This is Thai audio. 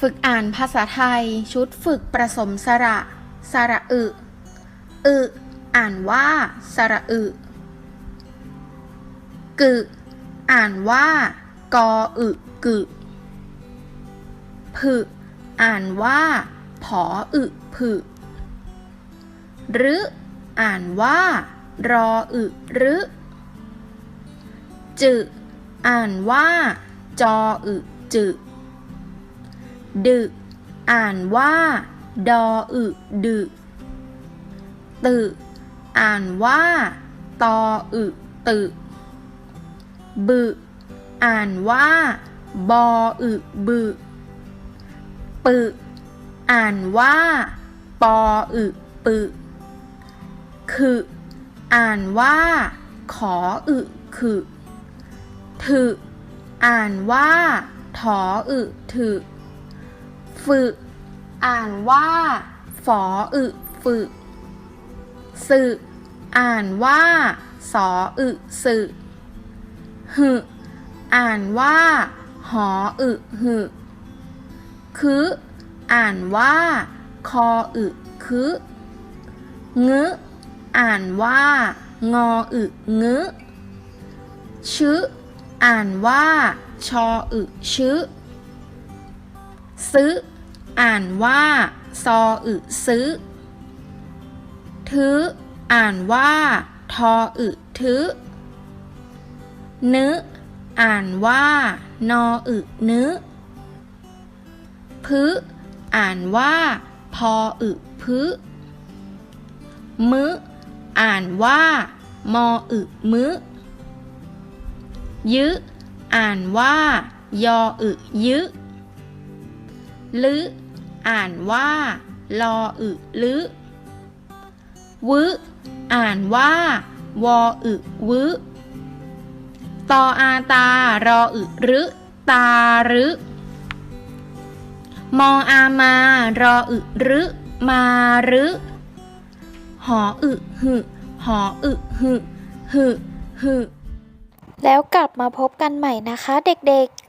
ฝึกอ่านภาษาไทย ชุดฝึกประสมสระ สระอึ อึ อ่านว่า สระอึ กึ อ่านว่า กออึกึ ผึ อ่านว่า ผออึผึรึอ่านว่า รออึรึจึ อ่านว่า จออึจึ ดึอ่านว่า ดออึดึตึอ่านว่า ตออึตึบึอ่านว่า บออึบึปึอ่านว่า ปออึปึขึอ่านว่า ขออึขึถึอ่านว่า ถออึถึ ฝึอ่านว่าฝออึฝึสึอ่านว่าสออึสึหึอ่านว่าหออึหึคึอ่านว่า คออึคึงึอ่านว่า งออึงึชึอ่านว่า ชออึชึซึอ่ อ่านว่า ซออึซึทึอ่านว่า ทออึทึนึอ่านว่า นออึนึพึอ่านว่า พออึพึมึอ่านว่า มออึมึยึอ่านว่า ยออึยึลึ อ่านว่า ลออึลึวึอ่านว่า วออึวึตออาตา รออึรึตารึมออามา รออึรึมารึหออึหึหออึหึหึหึแล้วกลับมาพบกันใหม่นะคะเด็กๆ